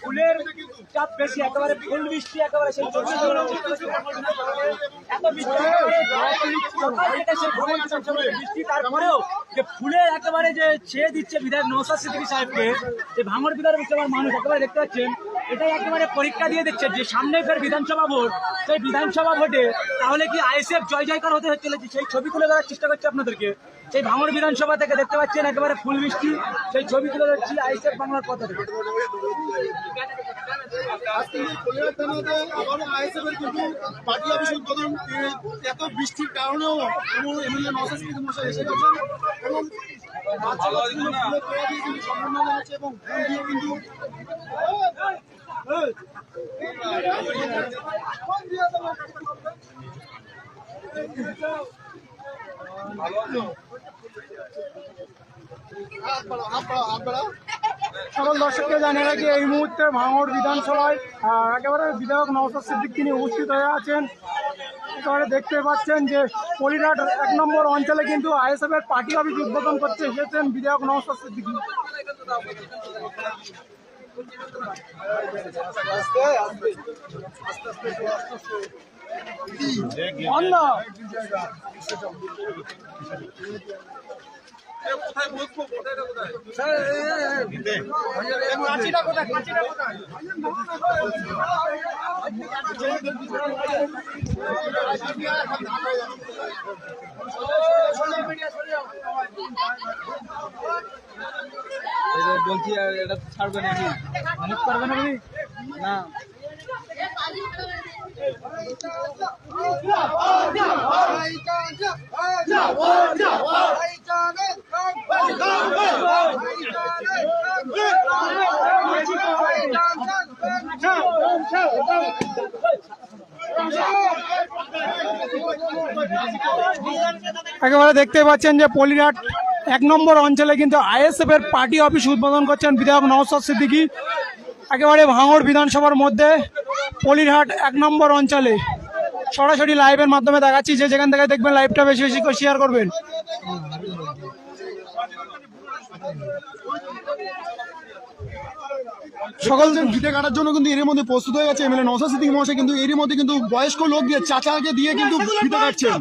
ফুলের চাপ বেশি একেবারে ফুল বৃষ্টি একেবারে সেই এত বৃষ্টি তারপরেও যে ফুলের একেবারে যে ছেয়ে দিচ্ছে বিধায়ক নৌসাদ সিদ্দিকী সাহেবকে, যে বিধার বিধানসভার মানুষ, একেবারে দেখতে পাচ্ছেন এটাই একেবারে পরীক্ষা দিয়ে দেখছে যে সামনে ফের বিধানসভা ভোট। সেই বিধানসভা ভোটে তাহলে কি আইএসএফ জয় জয়কার হতে চলেছে? সেই ছবি তুলে ধরার চেষ্টা করছে আপনাদেরকে। সেই ভাঙর বিধানসভা থেকে দেখতে পাচ্ছেন একেবারে ফুল বৃষ্টি। সেই ছবি তুলে ধরছি আইএসএফ বাংলার এ, এত এবং কিন্তু সকল দর্শককে জানিয়ে রাখি, এই মুহূর্তে ভাঙড় বিধানসভায় একেবারে বিধায়ক নওশাদ সিদ্দিক তিনি উপস্থিত হয়ে আছেন। একেবারে দেখতে পাচ্ছেন যে পলিঘাট এক নম্বর অঞ্চলে কিন্তু আইএসএফ এর পার্টি অফিস উদ্বোধন করতে এসেছেন বিধায়ক নওশাদ সিদ্দিকী। অন্য বলছি এটা ছাড়বে নাকি মুখ করবে না না। একেবারে দেখতে পাচ্ছেন যে পলিঘাট এক নম্বর অঞ্চলে কিন্তু আইএসএফ এর পার্টি অফিস উদ্বোধন করছেন বিধায়ক নওশাদ সিদ্দিকী একেবারে ভাঙড় বিধানসভার মধ্যে পলিরহাট এক নম্বর অঞ্চলে সরাসরি লাইভের মাধ্যমে দেখাচ্ছি যে যেখান থেকে দেখবেন লাইভটা বেশি বেশি করে শেয়ার করবেন সকল ভিটে কাটার জন্য কিন্তু এর মধ্যে প্রস্তুত হয়ে গেছে এমএলএ নওশাদ সিদ্দিকী মশাই কিন্তু এরই মধ্যে কিন্তু বয়স্ক লোক দিয়ে চাচাকে দিয়ে কিন্তু ভিটে কাটছেন